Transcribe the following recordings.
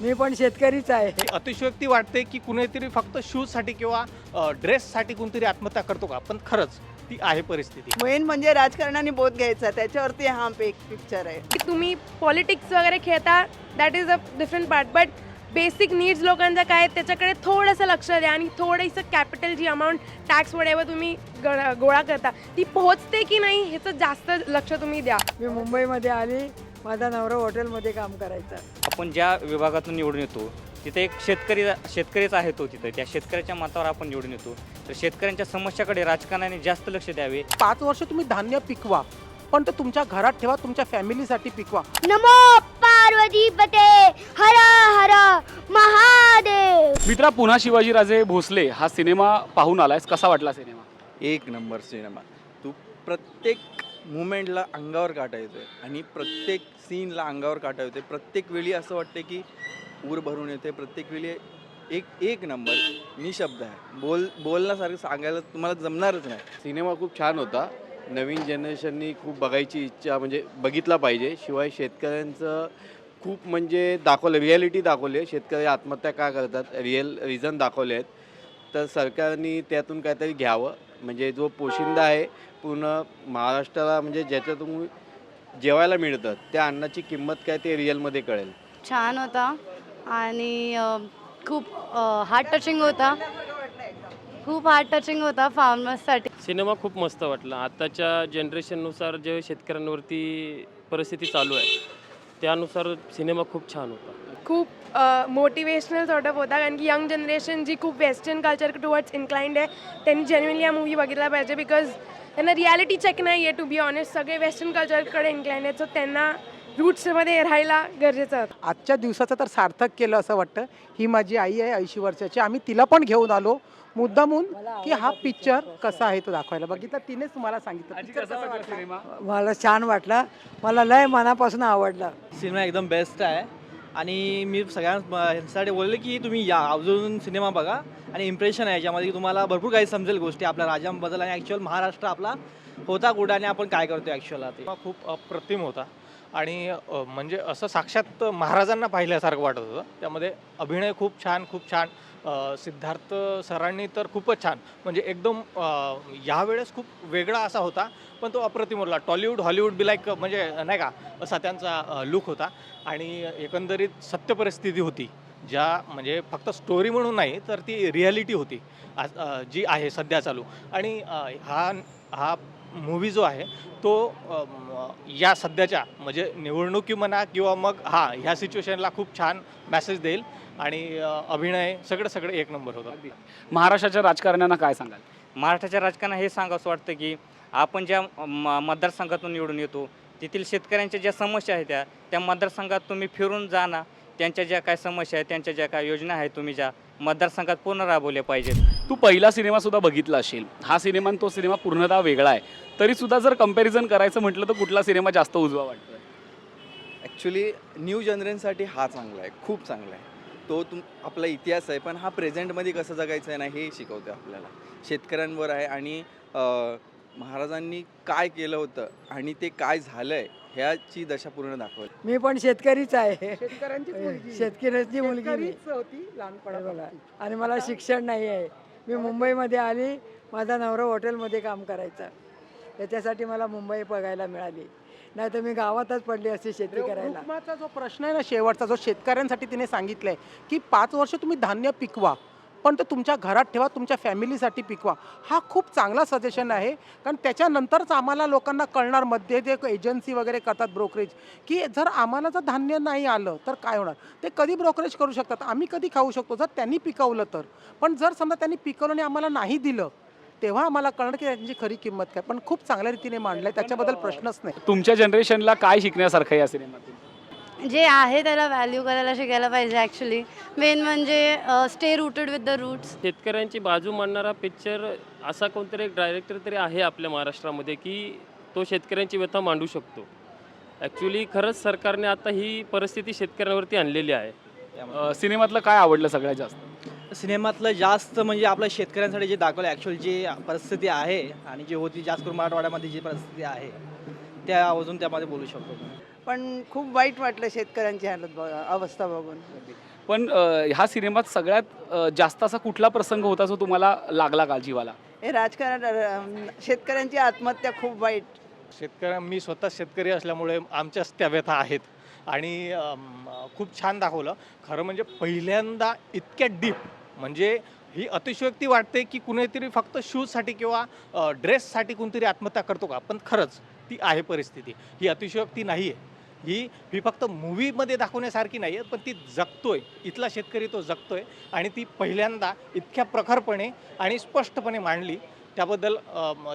मी पण शेतकरीच आहे. ही अतिशयोक्ती वाटते की कुणीतरी फक्त शूजसाठी किंवा अ, ड्रेससाठी कोणतरी आत्महत्या करतो का? पण खरंच ती आहे परिस्थिती. मेन म्हणजे राजकारणाने बोध घ्यायचा. त्याच्यावरती हा एक पिक्चर आहे. की तुम्ही पॉलिटिक्स वगैरे खेळता that is a different part but basic needs लोकांचं काय आहे, त्याच्याकडे थोडंसं लक्ष द्या आणि थोडंसं कॅपिटल जी अमाऊंट टॅक्स वडेवर तुम्ही ग- गोळा करता ती पोहोचते की नाही ह्याचं जास्त लक्ष तुम्ही द्या. मी मुंबईमध्ये आली. माझा नवरा हॉटेलमध्ये काम करायचा. आपण ज्या विभागातून निवडून येतो तिथे एक शेतकरी शेतकरीच आहे तो तिथं. त्या शेतकऱ्याच्या मतावर आपण निवडून येतो. तर शेतकऱ्यांच्या समस्याकडे राजकारणाने जास्त लक्ष द्यावे. पाच वर्ष तुम्ही धान्य पिकवा पण ते तुमच्या घरात ठेवा तुमच्या फॅमिलीसाठी पिकवा. नमो पार्वती पते हर हर महादेव. मित्रा पुन्हा शिवाजीराजे भोसले हा सिनेमा पाहून आलायस? कसा वाटला सिनेमा? एक नंबर सिनेमा. तू प्रत्येक मुमेंटला अंगावर काटा येतोय आणि प्रत्येक सीनला अंगावर काटा येतोय. प्रत्येक वेळी असं वाटतं की ऊर भरून येते प्रत्येक वेळी एक एक नंबर. निशब्द आहे. बोल बोलण्यासारखं सांगायला तुम्हाला जमणारच नाही. सिनेमा खूप छान होता. नवीन जनरेशननी खूप बघायची इच्छा म्हणजे बघितला पाहिजे. शिवाय शेतकऱ्यांचं खूप म्हणजे दाखवलं रिॲलिटी दाखवली आहे. शेतकरी आत्महत्या का करतात? रिअल रिझन दाखवले आहेत. तर सरकारने त्यातून काहीतरी घ्यावं. म्हणजे जो पोशिंदा आहे पूर्ण महाराष्ट्राला म्हणजे ज्याच्यातून जेवायला मिळतं त्या अन्नाची किंमत काय ते रिअलमध्ये कळेल. छान होता. आणि खूप हार्ट टचिंग होता. खूप हार्ट टचिंग होता फार्मर्ससाठी सिनेमा खूप मस्त वाटला. आत्ताच्या जनरेशननुसार जे शेतकऱ्यांवरती परिस्थिती चालू आहे त्यानुसार सिनेमा खूप छान होता. खूप मोटिवेशनल सॉर्ट ऑफ होता कारण की यंग जनरेशन जी खूप वेस्टर्न कल्चर टुवर्ड्स इन्क्लाइंड आहे त्यांनी जेन्युनली हा मूवी बघितला पाहिजे बिकॉज त्यांना रियालिटी चेक नाही आहे टू बी ऑनेस्ट सगळे वेस्टर्न कल्चरकडे इन्क्लाइंड आहेत सो त्यांना रूट्समध्ये राहायला गरजेचं आहे. आजच्या दिवसाचं तर सार्थक केलं असं वाटतं. ही माझी आई आहे ऐंशी वर्षाची. आम्ही तिला पण घेऊन आलो. मुद्दामून की हा पिक्चर कसा आहे तो दाखवायला. बघितला तिनेच मला सांगितलं. मला छान वाटला. मला लय मनापासून आवडला. सिनेमा एकदम बेस्ट आहे. आणि मी सगळ्यांसाठी बोलले की तुम्ही या अजून सिनेमा बघा. आणि इम्प्रेशन आहे याच्यामध्ये की तुम्हाला भरपूर काही समजेल गोष्टी. आपल्या राज्यांबद्दल आणि ॲक्च्युअल महाराष्ट्र आपला होता कुठं आणि आपण काय करतो ॲक्च्युअल ते. खूप अप्रतिम होता. आणि म्हणजे असं साक्षात महाराजांना पाहिल्यासारखं वाटत होतं. त्यामध्ये अभिनय खूप छान खूप छान. सिद्धार्थ सरांनी तर खूपच छान म्हणजे एकदम अ, यावेळेस खूप वेगळा असा होता पण तो अप्रतिम होता टॉलिवूड हॉलिवूड बी लाईक म्हणजे नाही का असा त्यांचा लुक होता. आणि एकंदरीत सत्य परिस्थिती होती ज्या म्हणजे फक्त स्टोरी म्हणून नाही तर ती रिॲलिटी होती आज जी आहे सध्या चालू. आणि हा हा मूवी जो आहे तो या सध्याच्या म्हणजे निवडणुकी म्हणा किंवा मग हा ह्या सिच्युएशनला खूप छान मॅसेज देईल आणि अभिनय सगळं सगळं एक नंबर होतं. महाराष्ट्राच्या राजकारण्यांना काय सांगाल? महाराष्ट्राच्या राजकारणात हे सांगावंसं वाटतं की आपण ज्या म- मतदारसंघातून निवडून येतो तेथील शेतकऱ्यांच्या ज्या समस्या आहेत त्या त्या मतदारसंघात तुम्ही फिरून जा ना. त्यांच्या ज्या काय समस्या आहेत त्यांच्या ज्या काय योजना आहेत तुम्ही ज्या मतदारसंघात पूर्ण राबवल्या पाहिजेत. तू पहिला सिनेमा सुद्धा बघितला असेल. हा सिनेमा आणि तो सिनेमा पूर्णतः वेगळा आहे. तरी सुद्धा जर कंपॅरिझन करायचं म्हटलं तर कुठला सिनेमा जास्त उजवा वाटतोय? ॲक्च्युली न्यू जनरेशनसाठी हा चांगला आहे. खूप चांगला आहे. तो तुम आपला इतिहास आहे पण हा प्रेझेंटमध्ये कसं जगायचं आहे ना हे शिकवतो आपल्याला. शेतकऱ्यांवर आहे आणि महाराजांनी काय केलं होतं आणि ते काय झालं आहे ह्याची दशा पूर्ण दाखवली मी पण शेतकरीच आहे. शेतकऱ्यांची मुलगी. शेतकऱ्याची मुलगी होती हे. आणि मला शिक्षण नाही आहे. मी मुंबईमध्ये आली माझा नवरा हॉटेलमध्ये काम करायचा. त्याच्यासाठी मला मुंबई बघायला मिळाली. नाही तर मी गावातच पडली असती शेती करायला. जो प्रश्न आहे ना शेवटचा जो शेतकऱ्यांसाठी तिने सांगितलंय की पाच वर्ष तुम्ही धान्य पिकवा. पण ते तुमच्या घरात ठेवा तुमच्या फॅमिलीसाठी पिकवा. हा खूप चांगला सजेशन आहे. कारण त्याच्यानंतरच आम्हाला लोकांना कळणार मध्ये जे एजन्सी वगैरे करतात ब्रोकरेज की जर आम्हाला जर धान्य नाही आलं तर काय होणार? ते कधी ब्रोकरेज करू शकतात? आम्ही कधी खाऊ शकतो? जर त्यांनी पिकवलं तर. पण जर समजा त्यांनी पिकवलं आणि आम्हाला नाही दिलं तेव्हा आम्हाला कळणार की त्यांची खरी किंमत काय. पण खूप चांगल्या रीतीने मांडलंय त्याच्याबद्दल प्रश्नच नाही. तुमच्या जनरेशनला काय शिकण्यासारखं आहे या सिनेमातून जे आहे त्याला व्हॅल्यू करायला शिकायला पाहिजे ॲक्च्युली मेन म्हणजे stay rooted with the roots शेतकऱ्यांची बाजू मांडणारा पिक्चर असा कोणतरी एक डायरेक्टर तरी आहे आपल्या महाराष्ट्रामध्ये की तो शेतकऱ्यांची व्यथा मांडू शकतो. ॲक्च्युली खरंच सरकारने आता ही परिस्थिती शेतकऱ्यांवरती आणलेली आहे. सिनेमातलं काय आवडलं सगळ्यात जास्त? सिनेमातलं जास्त म्हणजे आपल्या शेतकऱ्यांसाठी जे दाखवलं ॲक्च्युअल जे परिस्थिती आहे आणि जी होती जास्त करून मराठवाड्यामध्ये जी परिस्थिती आहे त्या अजून त्यामध्ये बोलू शकतो. पण खूप वाईट वाटलं शेतकऱ्यांची हालत बघ अवस्था बघून. पण अ, ह्या सिनेमात सगळ्यात अ, जास्त असा कुठला प्रसंग होता जो तुम्हाला लागला का जीवाला? हे राजकारण अं, शेतकऱ्यांची आत्महत्या खूप वाईट. शेतकऱ्या मी स्वतः शेतकरी असल्यामुळे आमच्याच त्या व्यथा आहेत. आणि अम, खूप छान दाखवलं. खरं म्हणजे पहिल्यांदा इतक्या डीप म्हणजे ही अतिशयोक्ती वाटते की कुणीतरी फक्त शूजसाठी किंवा अ, ड्रेससाठी कोणतरी आत्महत्या करतो का? पण खरंच ती आहे परिस्थिती. ही अतिशयोक्ती नाही आहे ही ही फक्त मूवीमध्ये दाखवण्यासारखी नाही आहे पण ती जगतोय. इथला शेतकरी तो जगतोय. आणि ती पहिल्यांदा इतक्या प्रखरपणे आणि स्पष्टपणे मांडली. त्याबद्दल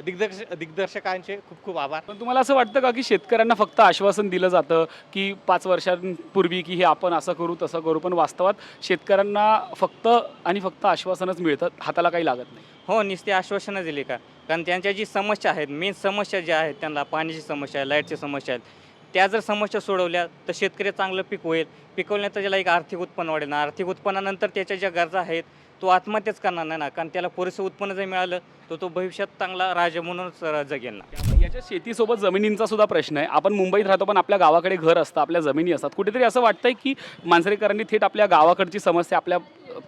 दिग्दर्श दिग्दर्शकांचे खूप खूप आभार. पण तुम्हाला असं वाटतं का की शेतकऱ्यांना फक्त आश्वासन दिलं जातं की पाच वर्षांपूर्वी की हे आपण असं करू तसं करू पण वास्तवात शेतकऱ्यांना फक्त आणि फक्त आश्वासनच मिळतं हाताला काही लागत नाही? हो नुसती आश्वासनं दिली का? कारण त्यांच्या जी समस्या आहेत मेन समस्या ज्या आहेत त्यांना पाण्याची समस्या आहे लाईटची समस्या आहेत त्या जर समस्या सोडवल्या तर शेतकरी चांगलं पीक होईल. पिकवल्यानंतर त्याला एक आर्थिक उत्पन्न वाढेल. ना आर्थिक उत्पन्नानंतर त्याच्या ज्या गरजा आहेत तो आत्महत्याच करणार नाही ना. कारण त्याला पुरेसं उत्पन्न जर मिळालं तर तो भविष्यात चांगला राजा म्हणूनच जगेल ना. याच्या शेतीसोबत जमिनींचा सुद्धा प्रश्न आहे. आपण मुंबईत राहतो पण आपल्या गावाकडे घर असतं आपल्या जमिनी असतात. कुठेतरी असं वाटतंय की मांजरेकरांनी थेट आपल्या गावाकडची समस्या आपल्या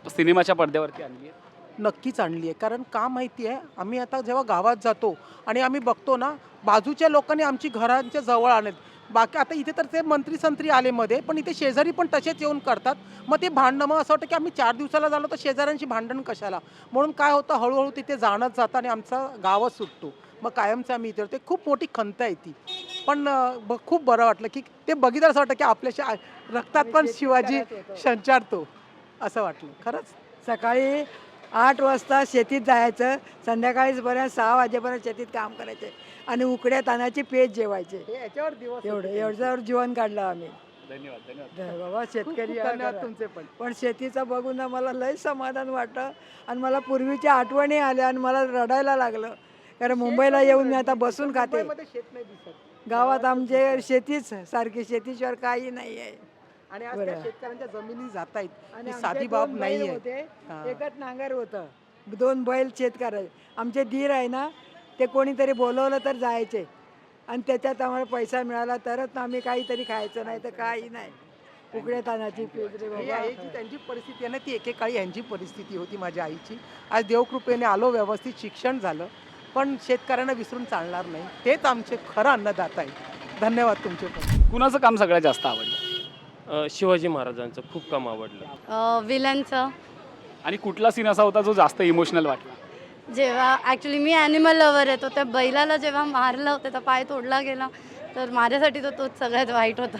सिनेमाच्या पडद्यावरती आणली आहे. नक्कीच आणली आहे. कारण का माहिती आहे आम्ही आता जेव्हा गावात जातो आणि आम्ही बघतो ना बाजूच्या लोकांनी आमची घरांच्या जवळ आणत. बाकी आता इथे तर ते मंत्री संत्री आले मध्ये पण इथे शेजारी पण तसेच येऊन करतात. मग ते भांडणं मग असं वाटतं की आम्ही चार दिवसाला झालो तर शेजाऱ्यांशी भांडण कशाला? म्हणून काय होतं हळूहळू तिथे जाणंच जातं आणि आमचा गावच सुटतो. मग कायमचं आम्ही इथे ते खूप मोठी खंत आहे ती. पण ब खूप बरं वाटलं की ते बघितलं असं वाटतं की आपल्याच्या आ- रक्तात पण शिवाजी संचारतो. असं वाटलं. खरंच? सकाळी आठ वाजता शेतीत जायचं संध्याकाळीपर्यंत सहा वाजेपर्यंत शेतीत काम करायचे आणि उकड्या तानाची पेज जेवायचे. हे याच्यावर दिवस एवढं एवढ्यावर जीवन काढलं आम्ही. धन्यवाद धन्यवाद. धन्यवाद. बाबा शेतकरी धन्यवाद. तुमचे पण. पण शेतीचं बघून ना मला लय समाधान वाटलं आणि मला पूर्वीच्या आठवणी आल्या आणि मला रडायला लागलं. कारण मुंबईला येऊन मी आता बसून खाते. मुंबईमध्ये शेत नाही दिसत. गावात आमचे शेतीच सारखी शेतीशिवाय काही नाही आहे आणि आज. त्या शेतकऱ्यांच्या जमिनी जात आहेत आणि ही आमचे साधी दोन बाब नाहीये. होते हा. एकच नांगर होतं. दोन बैल शेतकऱ्याचे आमचे दीर आहे ना ते कोणीतरी बोलवलं तर जायचे. आणि त्याच्यात आम्हाला पैसा मिळाला तरच आम्ही काहीतरी खायचं नाही तर काही नाही. उकड्या तानाची पेज रे ही बाबा. आहे जी त्यांची परिस्थिती आहे ना ती एकेकाळी यांची परिस्थिती होती माझ्या आईची. आज देवकृपेने आलो व्यवस्थित शिक्षण झालं पण शेतकऱ्यांना विसरून चालणार नाही. तेच आमचे खरं अन्नदाता आहे धन्यवाद तुमचे पण. कुणाचं काम सगळ्यात जास्त आवडलं? अ, शिवाजी महाराजांचं खूप काम आवडलं. विलनचं आणि कुठला सीन असा होता जो जास्त इमोशनल वाटला? जेव्हा ॲक्च्युली मी ॲनिमल लवर आहे तो त्या बैलाला जेव्हा मारलं होतं त्याचा पाय तोडला गेला तर माझ्यासाठी तो तोच सगळ्यात वाईट होता.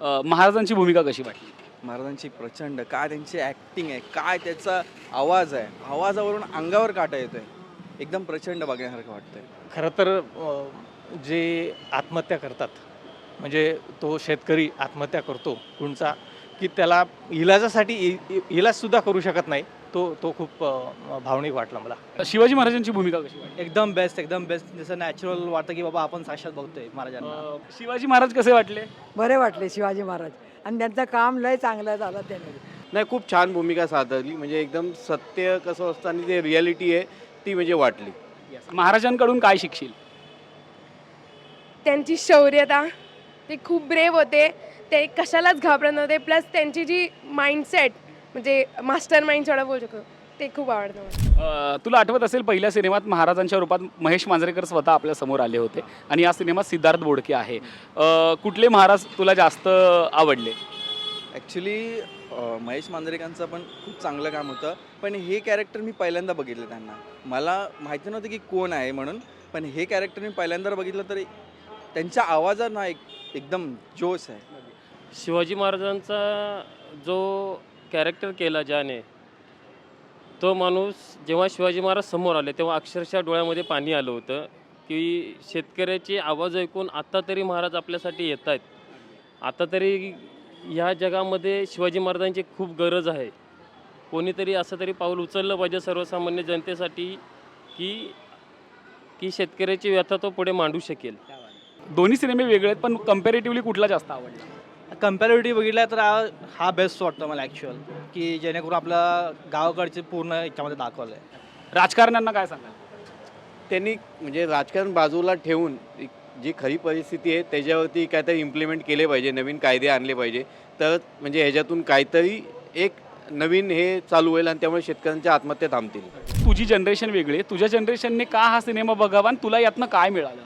अ, महाराजांची भूमिका कशी वाटली? महाराजांची प्रचंड काय त्यांची ॲक्टिंग आहे काय त्याचा आवाज आहे आवाजावरून अंगावर काटा येतोय. एकदम प्रचंड बघण्यासारखं वाटतंय. खरं तर अ, जे आत्महत्या करतात म्हणजे तो शेतकरी आत्महत्या करतो कुणचा की त्याला इलाजासाठी इ- इ- इलाजसुद्धा करू शकत नाही तो तो खूप अ, भावनिक वाटला मला. शिवाजी महाराजांची भूमिका कशी वाटली? एकदम बेस्ट एकदम बेस्ट जसं नॅचरल वाटतं की बाबा आपण साक्षात बघतोय महाराजांना. अ, शिवाजी महाराज कसे वाटले? बरे वाटले शिवाजी महाराज. आणि त्यांचं काम लय चांगलं झालं त्याने. नाही खूप छान भूमिका साकारली म्हणजे एकदम सत्य कसं असतं आणि ते रियालिटी आहे ती म्हणजे वाटली. महाराजांकडून काय शिकशील? त्यांची शौर्यता ते खूप ब्रेव होते. ते कशालाच घाबरत नव्हते. प्लस त्यांची जी माइंडसेट म्हणजे मास्टर माइंड थोडा बोलू शकतो ते खूप आवडतं अ, तुला आठवत असेल पहिल्या सिनेमात महाराजांच्या रूपात महेश मांजरेकर स्वतः आपल्यासमोर आले होते आणि या सिनेमात सिद्धार्थ बोडके आहे. अ, कुठले महाराज तुला जास्त आवडले? ॲक्च्युली महेश मांजरेकरांचं पण खूप चांगलं काम होतं. पण हे कॅरेक्टर मी पहिल्यांदा बघितलं त्यांना. मला माहिती नव्हतं की कोण आहे म्हणून पण हे कॅरेक्टर मी पहिल्यांदा बघितलं तर त्यांच्या आवाजात ना एक एकदम जोश आहे. शिवाजी महाराजांचा जो कॅरेक्टर केला ज्याने तो माणूस जेव्हा शिवाजी महाराज समोर आले तेव्हा अक्षरशः डोळ्यामध्ये पाणी आलं होतं की शेतकऱ्याची आवाज ऐकून आत्ता तरी महाराज आपल्यासाठी येत आहेत आता तरी ह्या जगामध्ये शिवाजी महाराजांची खूप गरज आहे. कोणीतरी असं तरी पाऊल उचललं पाहिजे सर्वसामान्य जनतेसाठी की की शेतकऱ्याची व्यथा तो पुढे मांडू शकेल. दोन्ही सिनेमे वेगळे आहेत पण कम्पॅरेटिव्हली कुठला जास्त आवडला? कम्पॅरेटिव्ह बघितला तर हा हा बेस्ट वाटतं मला ॲक्च्युअल की जेणेकरून आपलं गावाकडचे पूर्ण याच्यामध्ये दाखवलं आहे राजकारण्यांना काय सांगाल? त्यांनी म्हणजे राजकारण बाजूला ठेवून एक जी खरी परिस्थिती आहे त्याच्यावरती काहीतरी इम्प्लिमेंट केले पाहिजे नवीन कायदे आणले पाहिजे. तर म्हणजे ह्याच्यातून काहीतरी एक नवीन हे चालू होईल आणि त्यामुळे शेतकऱ्यांच्या आत्महत्या थांबतील. तुझी जनरेशन वेगळी आहे. तुझ्या जनरेशनने का हा सिनेमा बघावा आणि तुला यातनं काय मिळालं?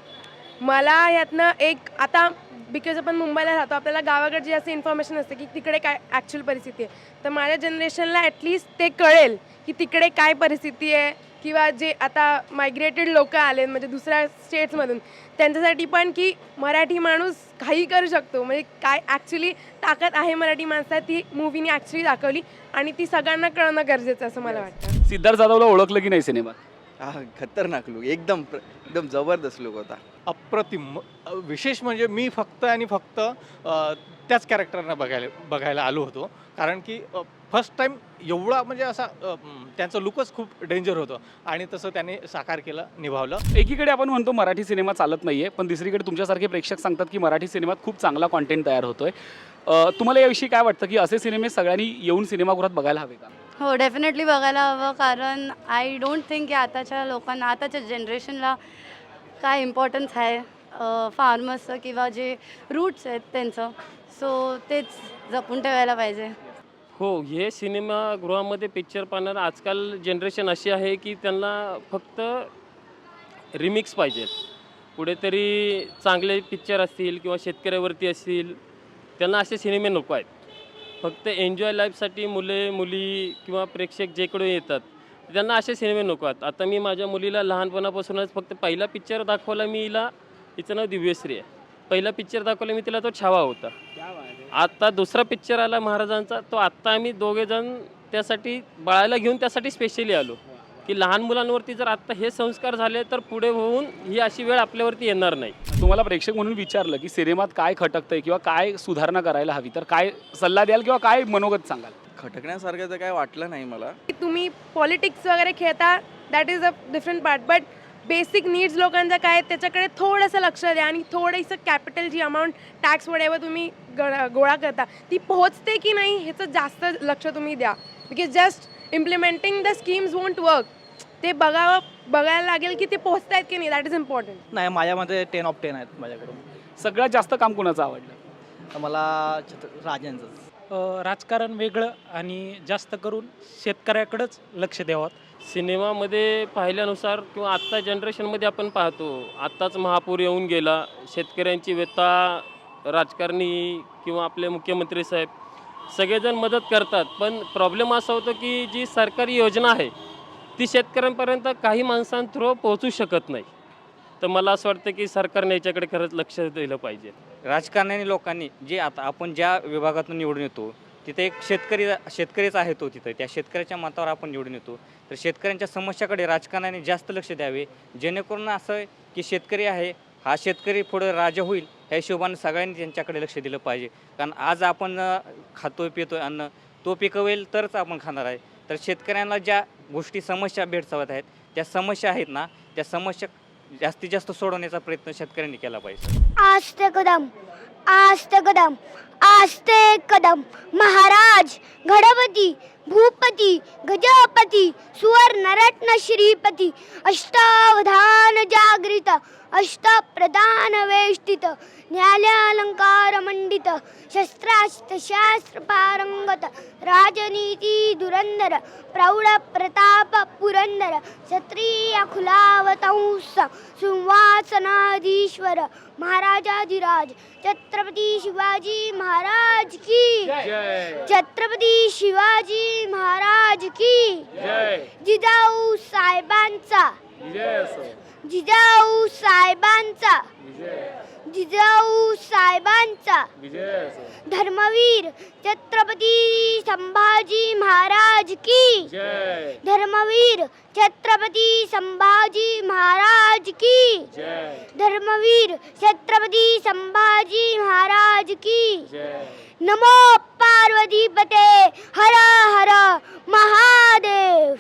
मला यातनं एक आता बिकॉज आपण मुंबईला राहतो आपल्याला गावाकडची जास्त इन्फॉर्मेशन असते की तिकडे काय ॲक्च्युअल परिस्थिती आहे. तर माझ्या जनरेशनला ॲटलिस्ट ते कळेल की तिकडे काय परिस्थिती आहे किंवा जे आता मायग्रेटेड लोक आले म्हणजे दुसऱ्या स्टेट्समधून त्यांच्यासाठी पण की मराठी माणूस काही करू शकतो. म्हणजे काय ॲक्च्युली ताकद आहे मराठी माणसात ती मूवीने ॲक्च्युली दाखवली आणि ती सगळ्यांना कळणं गरजेचं असं मला वाटतं. सिद्धार्थ जाधवला ओळखलं की नाही सिनेमात? हा खतरनाक लुक एकदम एकदम जबरदस्त लुक होता. अप्रतिम. विशेष म्हणजे मी फक्त आणि फक्त त्याच कॅरेक्टरना बघायला बघायला आलो होतो. कारण की फर्स्ट टाईम एवढा म्हणजे असा त्यांचं लुकच खूप डेंजर होतं. आणि तसं त्याने साकार केलं निभावलं. एकीकडे आपण म्हणतो मराठी सिनेमा चालत नाहीये पण दुसरीकडे तुमच्यासारखे प्रेक्षक सांगतात की मराठी सिनेमात खूप चांगला कॉन्टेंट तयार होतोय. अ, तुम्हाला याविषयी काय वाटतं की असे सिनेमे सगळ्यांनी येऊन सिनेमागृहात बघायला हवे का? हो डेफिनेटली बघायला हवं. कारण आय डोंट थिंक की आताच्या लोकांना आताच्या जनरेशनला काय इम्पॉर्टन्स आहे फार्मर्सचं किंवा जे रूट्स आहेत त्यांचं? सो तेच जपून ठेवायला पाहिजे. हो हे सिनेमागृहामध्ये पिक्चर पाहणारं आजकाल जनरेशन अशी आहे की त्यांना फक्त रिमिक्स पाहिजेत कुठेतरी चांगले पिक्चर असतील किंवा शेतकऱ्यावरती असतील त्यांना असे सिनेमे नको आहेत. फक्त एन्जॉय लाईफसाठी मुले मुली किंवा प्रेक्षक जेकडे येतात त्यांना असे सिनेमे नको आहेत. आता मी माझ्या मुलीला लहानपणापासूनच फक्त पहिला पिक्चर दाखवला मी हिला. हिचं नाव दिव्यश्री आहे. पहिला पिक्चर दाखवला मी तिला तो छावा होता. आता दुसरा पिक्चर आला महाराजांचा तो आत्ता आम्ही दोघेजण त्यासाठी बाळाला घेऊन त्यासाठी स्पेशली आलो. की लहान मुलांवरती जर आत्ता हे संस्कार झाले तर पुढे होऊन ही अशी वेळ आपल्यावरती येणार नाही. तुम्हाला प्रेक्षक म्हणून विचारलं की सिनेमात काय खटकतंय किंवा काय सुधारणा करायला हवी तर काय सल्ला द्याल किंवा काय मनोगत सांगाल? खटकण्यासारखं तर काय वाटलं नाही मला. की तुम्ही पॉलिटिक्स वगैरे खेळता that is a different part but basic needs लोकांचं काय आहे, त्याच्याकडे थोडंसं लक्ष द्या आणि थोडंसं कॅपिटल जी अमाऊंट टॅक्स वडेवर तुम्ही ग- गोळा करता ती पोहोचते की नाही ह्याचं जास्त लक्ष तुम्ही द्या. Because just implementing the schemes won't work ते बघावं बघायला लागेल की ते पोहोचत आहेत की नाही. दॅट इज इम्पॉर्टंट नाही माझ्यामध्ये टेन ऑफ टेन आहेत माझ्याकडून. सगळ्यात जास्त काम कुणाचं आवडलं? तर मला छत्र राजांचंच अ, राजकारण वेगळं आणि जास्त करून शेतकऱ्याकडंच लक्ष द्यावं. सिनेमामध्ये पाहिल्यानुसार किंवा आत्ता जनरेशनमध्ये आपण पाहतो आत्ताच महापूर येऊन गेला शेतकऱ्यांची व्यथा राजकारणी किंवा आपले मुख्यमंत्री साहेब सगळेजण मदत करतात. पण प्रॉब्लेम असा होतो की जी सरकारी योजना आहे ती शेतकऱ्यांपर्यंत काही माणसां थ्रू पोहोचू शकत नाही. तर मला असं वाटतं की सरकारने याच्याकडे खरंच लक्ष दिलं पाहिजे. राजकारण्याने लोकांनी जे आता आपण ज्या विभागातून निवडून येतो तिथे एक शेतकरी शेतकरीच आहे तो तिथं. त्या शेतकऱ्याच्या मतावर आपण निवडून येतो. तर शेतकऱ्यांच्या समस्याकडे राजकारणाने जास्त लक्ष द्यावे. जेणेकरून असं आहे की शेतकरी आहे हा शेतकरी पुढे राजा होईल ह्या हिशोबाने सगळ्यांनी त्यांच्याकडे लक्ष दिलं पाहिजे. कारण आज आपण खातो पितो अन्न तो पिकवेल तरच आपण खाणार आहे. तर शेतकऱ्यांना ज्या गोष्टी समस्या भेडसावत आहेत त्या समस्या आहेत ना त्या समस्या जास्तीत जास्त सोडवण्याचा प्रयत्न शेतकऱ्यांनी केला पाहिजे. आस्ते कदम आस्ते कदम आस्ते कदम महाराज गणपती भूपती गजपती सुवर्णरत्न श्रीपती अष्टावधान जागृत अष्टप्रधान वेष्टित न्यायालंकार मंडित शस्त्रास्त्र शास्त्र पारंगत राजनीती दुरंदर प्रौढ प्रताप पुरंदर क्षत्रिय खुलावतंस सुवासनाधीश्वर महाराजाधिराज छत्रपती शिवाजी महाराज की। छत्रपती शिवाजी महाराज की। जिजाऊ साहेबांचा। जिजाऊ साहेबांचा. जिजाऊ साहेबांचा. धर्मवीर छत्रपती संभाजी महाराज की. धर्मवीर छत्रपती संभाजी महाराज की. धर्मवीर छत्रपती संभाजी महाराज की. नमो पार्वतीपते हर हर महादेव.